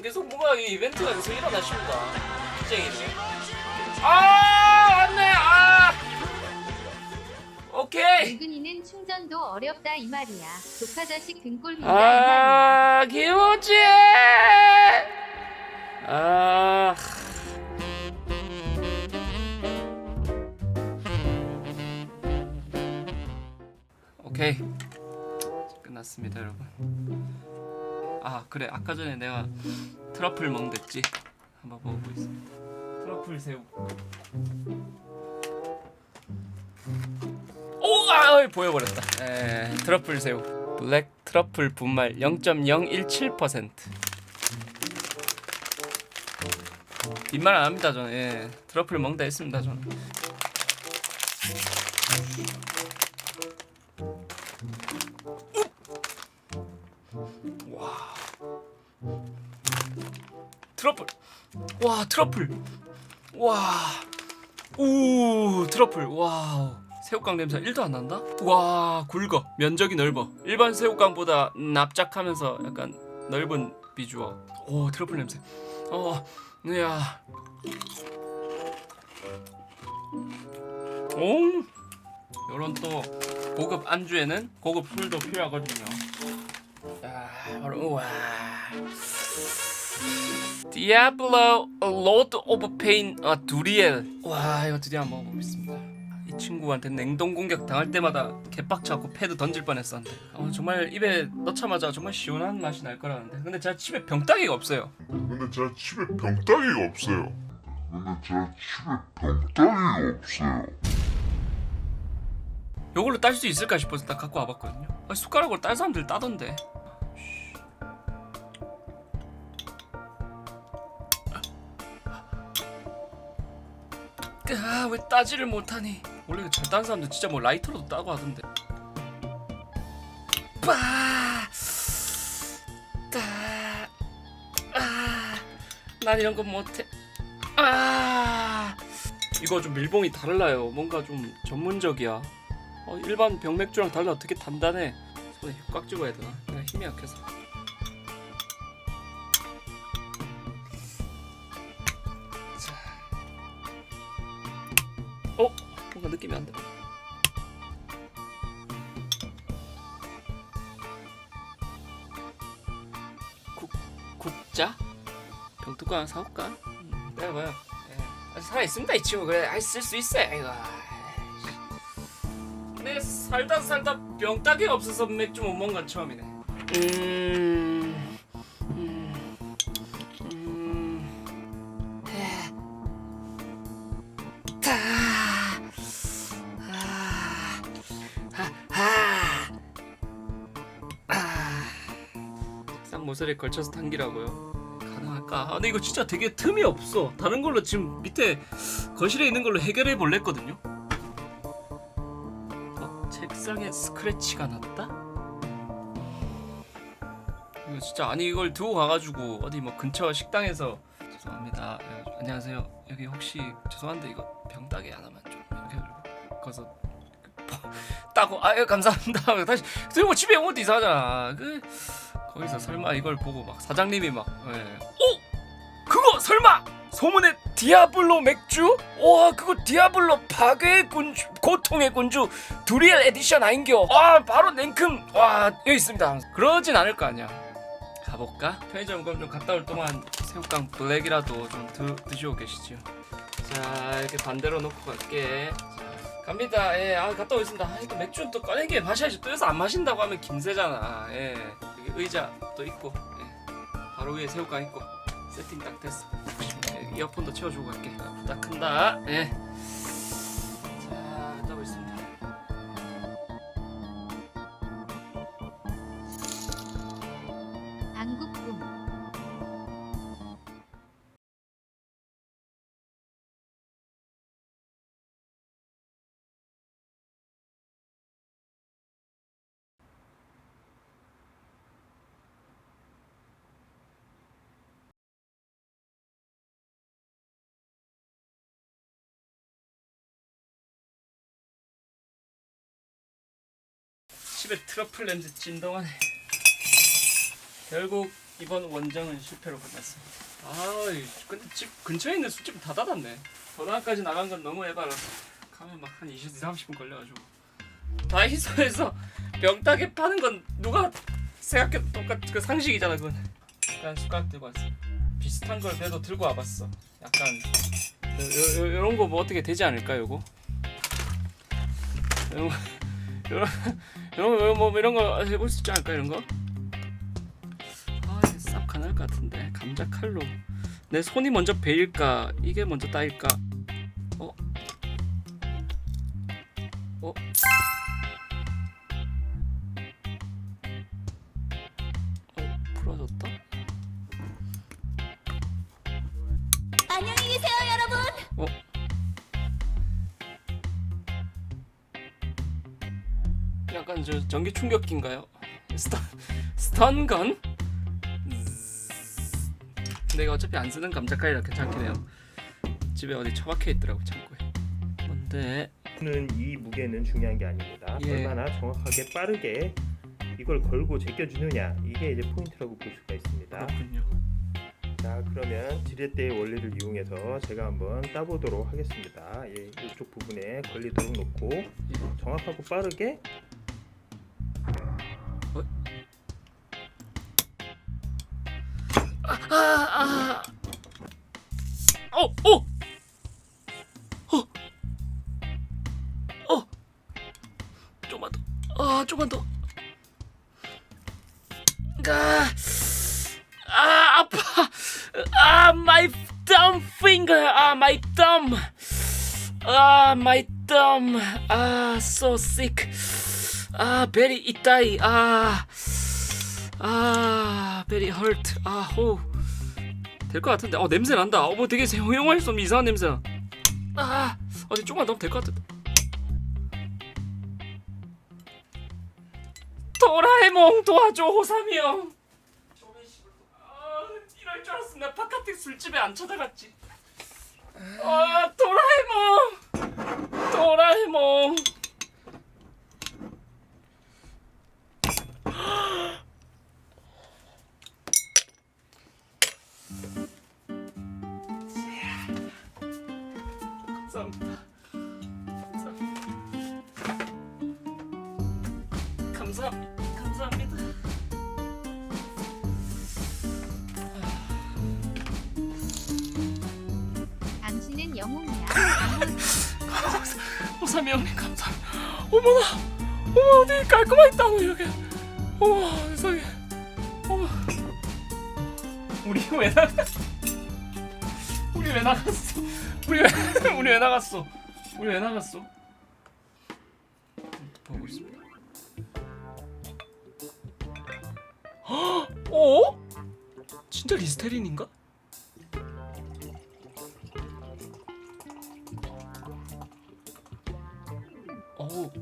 지금 계속 뭔가 이 이벤트가 계속 일어나십니다. 쟁이네. 아 안돼 아. 오케이. 은근이는 충전도 어렵다 이 말이야. 조카 자식 등골. 아 기모지. 아. 오케이 끝났습니다 여러분 아 그래. 아까 전에 내가 트러플 먹는댔지. 한번 먹어보겠습니다. 트러플 새우. 오! 아, 보여버렸다. 에, 트러플 새우. 블랙 트러플 분말 0.017% 빈말 안 합니다 저는. 예, 트러플 먹다 했습니다 저는 트러플. 와 트러플. 와우 트러플. 와우. 새우깡 냄새 1도 안 난다? 와 굵어. 면적이 넓어. 일반 새우깡보다 납작하면서 약간 넓은 비주얼. 오 트러플 냄새. 어 이야. 오. 요런 또 고급 안주에는 고급 술도 필요하거든요. 야 바로 우와 디아블로 로드 오브 페인 아 두리엘. 와 이거 드디어 한번 먹어보겠습니다. 이 친구한테 냉동 공격 당할 때마다 개빡쳐갖고 패드 던질 뻔했었는데. 어, 정말 입에 넣자마자 정말 시원한 맛이 날 거라는데. 근데 제가 집에 병따개가 없어요. 근데 제가 집에 병따개가 없어요. 근데 제가 집에 병따개가 없어요. 요걸로 딸 수 있을까 싶어서 딱 갖고 와봤거든요. 아, 숟가락으로 딸 사람들 따던데 아 왜 따지를 못하니 원래 잘 따는 사람들 진짜 뭐 라이터로도 따고 하던데 빠! 따! 아! 난 이런 거 못해 아! 이거 좀 밀봉이 달라요 뭔가 좀 전문적이야 어, 일반 병맥주랑 달라 어떻게 단단해 손에 꽉 집어야 되나 내가 힘이 약해서 느낌이 안 돼. 국 국자? 병뚜껑 하나 사올까? 음, 내봐요. 예. 아직 살아 있습니다 이 친구 그래. 아이 쓸수 있어 이거. 내 살다 살다 병따개가 없어서 맥주 못 먹은 건 처음이네. 음. 음. 쌍 모서리에 걸쳐서 당기라고요. 가능할까? 아, 근데 이거 진짜 되게 틈이 없어. 다른 걸로 지금 밑에 거실에 있는 걸로 해결해 볼랬거든요. 어, 책상에 스크래치가 났다? 이거 진짜 아니 이걸 두고 가가지고 어디 뭐 근처 식당에서 죄송합니다. 예, 안녕하세요. 여기 혹시 죄송한데 이거 병 따개 하나만 좀 이렇게 해가지고 거기서 그, 따고 아유 감사합니다. 다시 들고 집에 온 것도 이상하잖아. 그 거기서 설마 이걸 보고 막 사장님이 막 예. 어? 그거 설마! 소문의 디아블로 맥주? 와 그거 디아블로 파괴의 군주 고통의 군주 두리엘 에디션 아인겨. 와 바로 냉큼. 와 여기 있습니다. 그러진 않을 거 아니야. 가볼까? 편의점 그럼 좀 갔다 올 동안 새우깡 블랙이라도 좀 드, 드시고 계시죠 자 이렇게 반대로 놓고 갈게. 자, 갑니다. 예아 갔다 오겠습니다. 아 이거 맥주는 또 꺼내게 마셔야지. 또 여기서 안 마신다고 하면 김새잖아. 예 의자 또 있고 예. 바로 위에 새우깡 있고 세팅 딱 됐어 예, 이어폰도 채워주고 갈게 딱 큰다 예. 집에 트러플 냄새 찐동하네 결국 이번 원정은 실패로 끝났어. 아, 근데 집 근처에 있는 술집 다 닫았네. 전화까지 나간 건 너무 해봐라. 가면 막 한 20, 30분 걸려가지고. 다이소에서 병따개 파는 건 누가 생각해도 똑같 그 상식이잖아 그건. 약간 숟가락 들고 왔어. 비슷한 걸 그래도 들고 와봤어. 약간 요, 요, 요런 거 뭐 어떻게 되지 않을까 요거? 요런 이런 거, 뭐 이런 거 해볼 수 있지 않을까 이런 거? 아, 이게 쌉 가능할 것 같은데 감자 칼로 내 손이 먼저 베일까 이게 먼저 따일까? 어? 어? 어? 부러졌다? 저 전기 충격기인가요? 스턴 스턴건? 이거 어차피 안 쓰는 감자칼이라 괜찮긴 해요. 집에 어디 처박혀 있더라고 창고에. 뭔데? 는이 무게는 중요한 게 아닙니다. 예. 얼마나 정확하게 빠르게 이걸 걸고 제껴주느냐 이게 이제 포인트라고 볼 수가 있습니다. 그렇군요. 자 그러면 지렛대의 원리를 이용해서 제가 한번 따보도록 하겠습니다. 예, 이쪽 부분에 걸리도록 놓고 정확하고 빠르게 아, 아. 어, 어. 어. 어. 좀만 더. 아, 좀만 더. 아. 아, 아파. 아, my thumb finger. 아, my thumb. 아, my thumb. 아, so sick. 아, very 이따이. 아. 아, very hurt. 아, 호. 될 것 같은데. 어, 냄새 난다. 어, 뭐 되게 허용할 수 없는 이상한 냄새 나. 아, 어디 조금만 더 하면 될 것 같은데. 도라에몽 도와줘 호삼이 형. 아, 이럴 줄 알았으면 나 바깥에 술집에 안 찾아갔지. 아, 도라에몽. 도라에몽. 감사합니다. 감사합니다. 감사합니다. 당신은 영웅이야. 호삼이 형님 감사합니다. 어머나, 어머 어디 깔끔하게 따노 이렇게. 어머 세상에. 어머. 우리 왜 나가? 우리 왜 나갔어? 우리 왜 우리 왜 나갔어? 우리 왜 나갔어? 보고 있습니다. 어? 진짜 리스테린인가? 어우.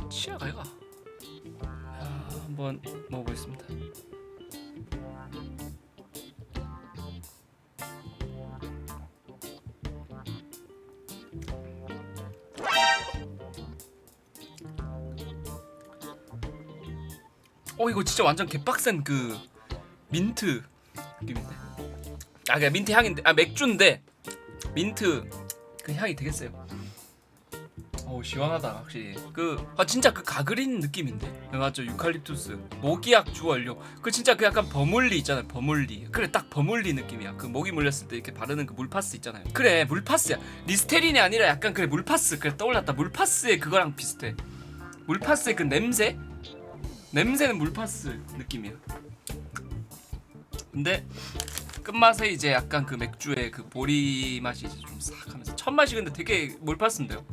오. 치아가 이가. 아, 한번 먹어보겠습니다. 어 이거 진짜 완전 개빡센 그 민트 느낌인데. 아 그냥 민트 향인데 아 맥주인데 민트 그 향이 세요. 오 시원하다 확실히. 그 아 진짜 그 가그린 느낌인데. 네, 맞죠 유칼립투스 모기약 주원료. 그 진짜 그 약간 버물리 있잖아요 버물리. 그래 딱 버물리 느낌이야. 그 모기 물렸을 때 이렇게 바르는 그 물파스 있잖아요. 그래 물파스야. 리스테린이 아니라 약간 그래 물파스. 그래 떠올랐다 물파스의 그거랑 비슷해. 물파스의 그 냄새. 냄새는 물파스 느낌이야. 근데 끝맛에 이제 약간 그 맥주의 그 보리 맛이 이제 좀 싹 하면서 첫 맛이 근데 되게 몰파스인데요.